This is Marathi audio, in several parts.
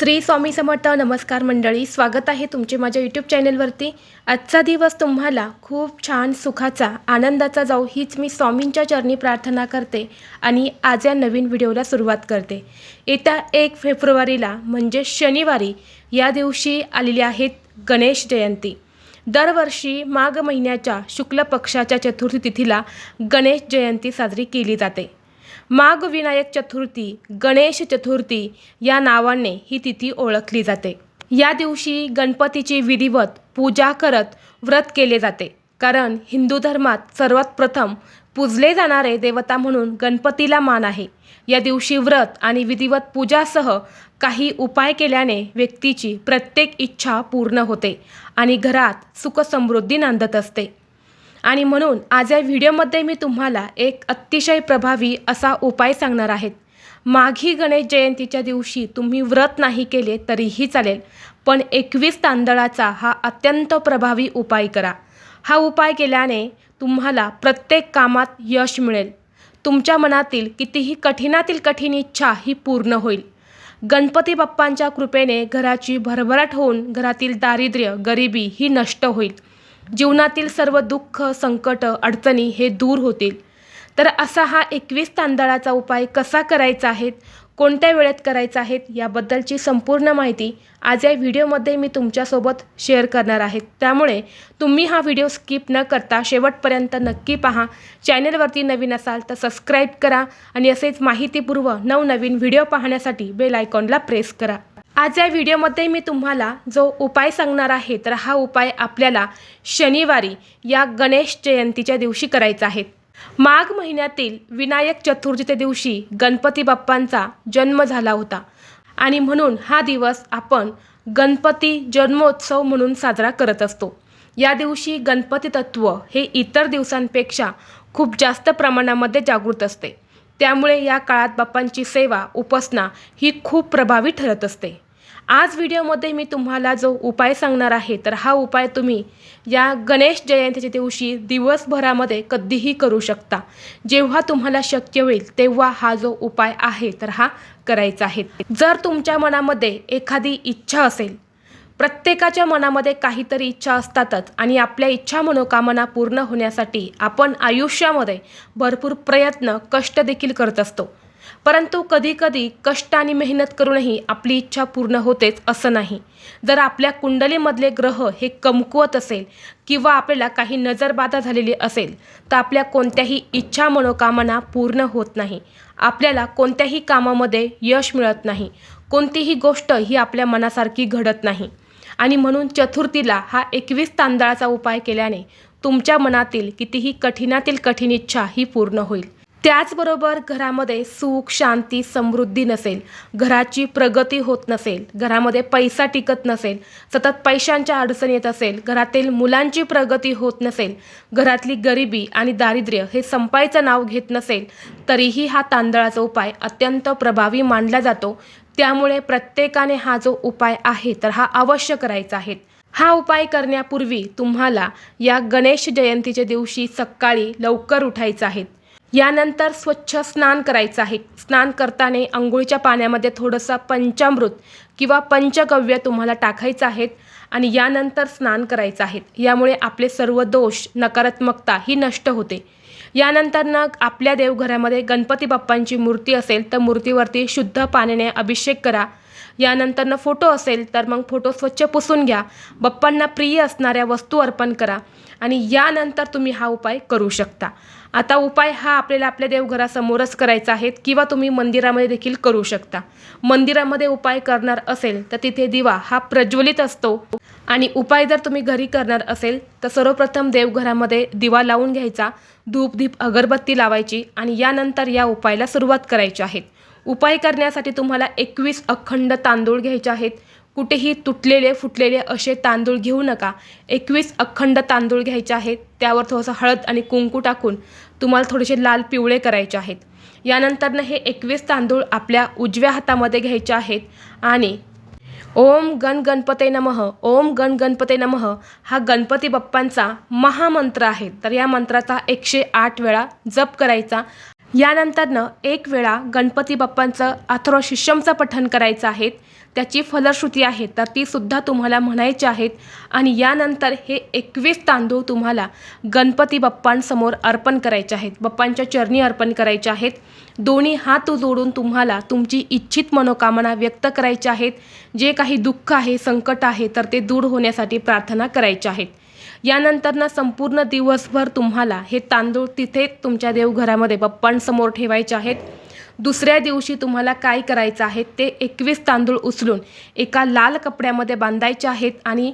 श्री स्वामी समर्थ नमस्कार मंडळी स्वागत आहे तुमचे माझ्या यूट्यूब चॅनलवरती आजचा दिवस तुम्हाला खूप छान सुखाचा आनंदाचा जाऊ हीच मी स्वामींच्या चरणी प्रार्थना करते आणि आज या नवीन व्हिडिओला सुरुवात करते. येत्या एक फेब्रुवारीला म्हणजे शनिवारी या दिवशी आलेली आहेत गणेश जयंती. दरवर्षी माघ महिन्याच्या शुक्ल पक्षाच्या चतुर्थी तिथीला गणेश जयंती साजरी केली जाते. माघ विनायक चतुर्थी गणेश चतुर्थी या नावाने ही तिथी ओळखली जाते. या दिवशी गणपतीची विधिवत पूजा करत व्रत केले जाते. कारण हिंदू धर्मात सर्वात प्रथम पूजले जाणारे देवता म्हणून गणपतीला मान आहे. या दिवशी व्रत आणि विधिवत पूजासह काही उपाय केल्याने व्यक्तीची प्रत्येक इच्छा पूर्ण होते आणि घरात सुखसमृद्धी नांदत असते. आणि म्हणून आज या व्हिडिओमध्ये मी तुम्हाला एक अतिशय प्रभावी असा उपाय सांगणार आहेत माघी गणेश जयंतीच्या दिवशी तुम्ही व्रत नाही केले तरीही चालेल पण एकवीस तांदळाचा हा अत्यंत प्रभावी उपाय करा. हा उपाय केल्याने तुम्हाला प्रत्येक कामात यश मिळेल. तुमच्या मनातील कितीही कठीणातील कठीण इच्छा ही पूर्ण होईल. गणपती बाप्पांच्या कृपेने घराची भरभराट होऊन घरातील दारिद्र्य गरिबी ही नष्ट होईल. जीवनातील सर्व दुःख संकट अडचणी हे दूर होतील. तर असा हा एकवीस तांदळाचा उपाय कसा करायचा आहेत कोणत्या वेळेत करायचा आहेत याबद्दलची संपूर्ण माहिती आज या व्हिडिओमध्ये मी तुमच्यासोबत शेअर करणार आहे. त्यामुळे तुम्ही हा व्हिडिओ स्किप न करता शेवटपर्यंत नक्की पहा. चॅनलवरती नवीन असाल तर सबस्क्राईब करा आणि असेच माहितीपूर्व नवनवीन व्हिडिओ पाहण्यासाठी बेल आयकॉनला प्रेस करा. आज या व्हिडिओमध्ये मी तुम्हाला जो उपाय सांगणार आहे तर हा उपाय आपल्याला शनिवारी या गणेश जयंतीच्या दिवशी करायचा आहे. माघ महिन्यातील विनायक चतुर्थीच्या दिवशी गणपती बाप्पांचा जन्म झाला होता. आणि म्हणून हा दिवस आपण गणपती जन्मोत्सव म्हणून साजरा करत असतो. या दिवशी गणपती तत्व हे इतर दिवसांपेक्षा खूप जास्त प्रमाणामध्ये जागृत असते. त्यामुळे या काळात बाप्पांची सेवा उपासना ही खूप प्रभावी ठरत असते. आज व्हिडिओमध्ये मी तुम्हाला जो उपाय सांगणार आहे तर हा उपाय तुम्ही या गणेश जयंतीच्या दिवशी दिवसभरामध्ये कधीही करू शकता. जेव्हा तुम्हाला शक्य होईल तेव्हा हा जो उपाय आहे तर हा करायचा आहे. जर तुमच्या मनामध्ये एखादी इच्छा असेल प्रत्येकाच्या मनामध्ये काहीतरी इच्छा असतातच आणि आपल्या इच्छा मनोकामना पूर्ण होण्यासाठी आपण आयुष्यामध्ये भरपूर प्रयत्न कष्ट देखील करत असतो. परंतु कधीकधी कष्ट आणि मेहनत करूनही आपली इच्छा पूर्ण होतेच असं नाही. जर आपल्या कुंडलीमधले ग्रह हे कमकुवत असेल किंवा आपल्याला काही नजरबाधा झालेली असेल तर आपल्या कोणत्याही इच्छा मनोकामना पूर्ण होत नाही. आपल्याला कोणत्याही कामामध्ये यश मिळत नाही. कोणतीही गोष्ट ही आपल्या मनासारखी घडत नाही. आणि म्हणून चतुर्थीला हा एकवीस तांदळाचा उपाय केल्याने तुमच्या मनातील कितीही कठीणातील कठीण इच्छा ही पूर्ण होईल. त्याचबरोबर घरामध्ये सुख शांती समृद्धी नसेल घराची प्रगती होत नसेल घरामध्ये पैसा टिकत नसेल सतत पैशांच्या अडचण येत असेल घरातील मुलांची प्रगती होत नसेल घरातली गरिबी आणि दारिद्र्य हे संपायचं नाव घेत नसेल तरीही हा तांदळाचा उपाय अत्यंत प्रभावी मानला जातो. त्यामुळे प्रत्येकाने हा जो उपाय आहे तर हा अवश्य करायचा आहे. हा उपाय करण्यापूर्वी तुम्हाला या गणेश जयंतीच्या दिवशी सकाळी लवकर उठायचं आहे. यानंतर स्वच्छ स्नान करायचं आहे. स्नान करताना आंघोळीच्या पाण्यामध्ये थोडंसं पंचामृत किंवा पंचगव्य तुम्हाला टाकायचं आहेत आणि यानंतर स्नान करायचं आहे. यामुळे आपले सर्व दोष नकारात्मकता ही नष्ट होते. यानंतर ना आपल्या देवघरामध्ये गणपती बाप्पांची मूर्ती असेल तर मूर्तीवरती शुद्ध पाण्याने अभिषेक करा. यानंतरनं फोटो असेल तर मग फोटो स्वच्छ पुसून घ्या. बाप्पांना प्रिय असणाऱ्या वस्तू अर्पण करा आणि यानंतर तुम्ही हा उपाय करू शकता. आता उपाय हा आपल्याला आपल्या देवघरासमोरच करायचा आहे किंवा तुम्ही मंदिरामध्ये देखील करू शकता. मंदिरामध्ये उपाय करणार असेल तर तिथे दिवा हा प्रज्वलित असतो आणि उपाय जर तुम्ही घरी करणार असेल तर सर्वप्रथम देवघरामध्ये दिवा लावून घ्यायचा धूप धीप अगरबत्ती लावायची आणि यानंतर या उपायाला सुरुवात करायची आहे. उपाय करण्यासाठी तुम्हाला एकवीस अखंड तांदूळ घ्यायचे आहेत. कुठेही तुटलेले फुटलेले असे तांदूळ घेऊ नका. एकवीस अखंड तांदूळ घ्यायचे आहेत. त्यावर थोडंसं हळद आणि कुंकू टाकून तुम्हाला थोडेसे लाल पिवळे करायचे आहेत. यानंतरनं हे एकवीस तांदूळ आपल्या उजव्या हातामध्ये घ्यायचे आहेत आणि ओम गण गणपते नमः ओम गण गणपते नमः हा गणपती बाप्पांचा महामंत्र आहे. तर या मंत्राचा एकशे आठ वेळा जप करायचा. यानंतरनं एक वेळा गणपती बाप्पांचं अथर्व शिष्यमचं पठण करायचं आहे त्याची फलश्रुती आहे तर ती सुद्धा तुम्हाला म्हणायची आहेत. आणि यानंतर हे एकवीस तांदूळ तुम्हाला गणपती बाप्पांसमोर अर्पण करायचे आहेत बाप्पांच्या चरणी अर्पण करायचे आहेत. दोन्ही हात जोडून तुम्हाला तुमची इच्छित मनोकामना व्यक्त करायच्या आहेत. जे काही दुःख आहे संकट आहे तर ते दूर होण्यासाठी प्रार्थना करायच्या आहेत. यानंतरनं संपूर्ण दिवसभर तुम्हाला हे तांदूळ तिथे तुमच्या देवघरामध्ये बाप्पांसमोर ठेवायचे आहेत. दुसऱ्या दिवशी तुम्हाला काय करायचं आहे ते एकवीस तांदूळ उचलून एका लाल कपड्यामध्ये बांधायचे आहेत आणि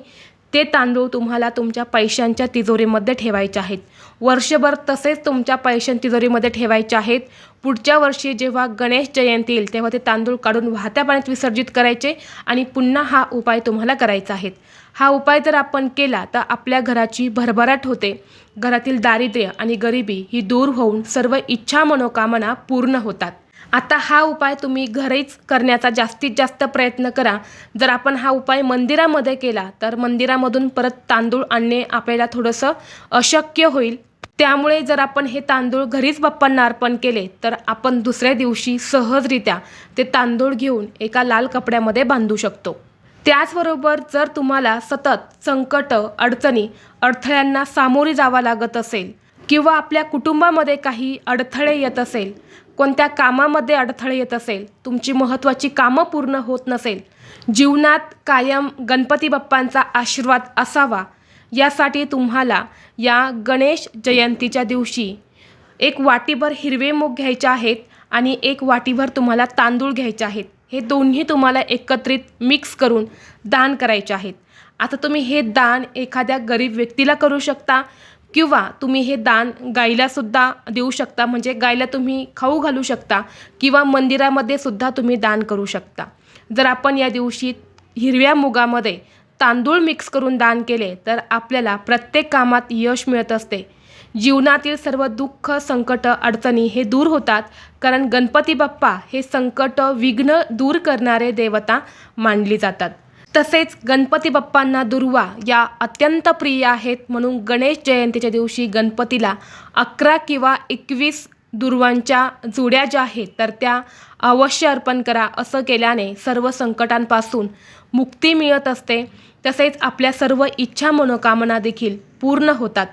ते तांदूळ तुम्हाला तुमच्या पैशांच्या तिजोरीमध्ये ठेवायचे आहेत. वर्षभर तसेच तुमच्या पैशां तिजोरीमध्ये ठेवायचे आहेत. पुढच्या वर्षी जेव्हा गणेश जयंती येईल तेव्हा ते तांदूळ काढून वाहत्या पाण्यात विसर्जित करायचे आणि पुन्हा हा उपाय तुम्हाला करायचा आहे. हा उपाय जर आपण केला तर आपल्या घराची भरभराट होते. घरातील दारिद्र्य आणि गरिबी ही दूर होऊन सर्व इच्छा मनोकामना पूर्ण होतात. आता हा उपाय तुम्ही घरीच करण्याचा जास्तीत जास्त प्रयत्न करा. जर आपण हा उपाय मंदिरामध्ये केला तर मंदिरामधून परत तांदूळ आणणे आपल्याला थोडंसं अशक्य होईल. त्यामुळे जर आपण हे तांदूळ घरीच बाप्पांना अर्पण केले तर आपण दुसऱ्या दिवशी सहजरित्या ते तांदूळ घेऊन एका लाल कपड्यामध्ये बांधू शकतो. त्याचबरोबर जर तुम्हाला सतत संकट अडचणी अडथळ्यांना सामोरी जावं लागत असेल किंवा आपल्या कुटुंबामध्ये काही अडथळे येत असेल कोणत्या कामामध्ये अडथळे येत असेल तुमची महत्त्वाची कामं पूर्ण होत नसेल जीवनात कायम गणपती बाप्पांचा आशीर्वाद असावा यासाठी तुम्हाला या गणेश जयंतीच्या दिवशी एक वाटीभर हिरवे मूग घ्यायचे आहेत आणि एक वाटीभर तुम्हाला तांदूळ घ्यायचे आहेत. हे दोन्ही तुम्हाला एकत्रित मिक्स करून दान करायचे आहेत. आता तुम्ही हे दान एखाद्या गरीब व्यक्तीला करू शकता किंवा तुम्ही हे दान गाईलासुद्धा देऊ शकता. म्हणजे गायला तुम्ही खाऊ घालू शकता किंवा मंदिरामध्ये सुद्धा तुम्ही दान करू शकता. जर आपण या दिवशी हिरव्या मुगामध्ये तांदूळ मिक्स करून दान केले तर आपल्याला प्रत्येक कामात यश मिळत असते. जीवनातील सर्व दुःख संकट अडचणी हे दूर होतात कारण गणपती बाप्पा हे संकट विघ्न दूर करणारे देवता मानली जातात. तसेच गणपती बाप्पांना दुर्वा या अत्यंत प्रिय आहेत म्हणून गणेश जयंतीच्या दिवशी गणपतीला अकरा किंवा एकवीस दुर्वांच्या जुड्या ज्या आहेत तर त्या अवश्य अर्पण करा असं केल्याने सर्व संकटांपासून मुक्ती मिळत असते. तसेच आपल्या सर्व इच्छा मनोकामना देखील पूर्ण होतात.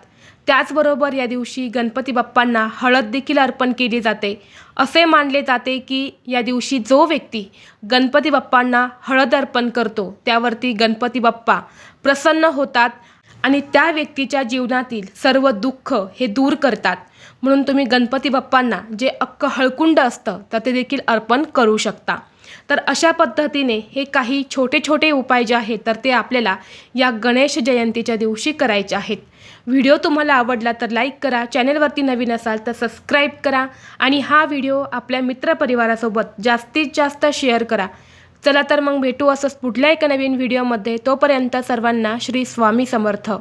त्याचबरोबर या दिवशी गणपती बाप्पांना हळद देखील अर्पण केली जाते. असे मानले जाते की या दिवशी जो व्यक्ती गणपती बाप्पांना हळद अर्पण करतो त्यावरती गणपती बाप्पा प्रसन्न होतात आणि त्या व्यक्तीच्या जीवनातील सर्व दुःख हे दूर करतात. म्हणून तुम्ही गणपती बाप्पांना जे अक्क हळकुंड असतं तर ते देखील अर्पण करू शकता. तर अशा पद्धतीने हे काही छोटे छोटे उपाय जे आहेत तर ते आपल्याला या गणेश जयंतीच्या दिवशी करायचे आहेत. व्हिडिओ तुम्हाला आवडला तर लाईक करा चॅनलवरती नवीन असाल तर सबस्क्राईब करा आणि हा व्हिडिओ आपल्या मित्रपरिवारासोबत जास्तीत जास्त शेअर करा. चला तर मग भेटू असंच पुढल्या एका नवीन व्हिडिओमध्ये. तोपर्यंत सर्वांना श्री स्वामी समर्थ.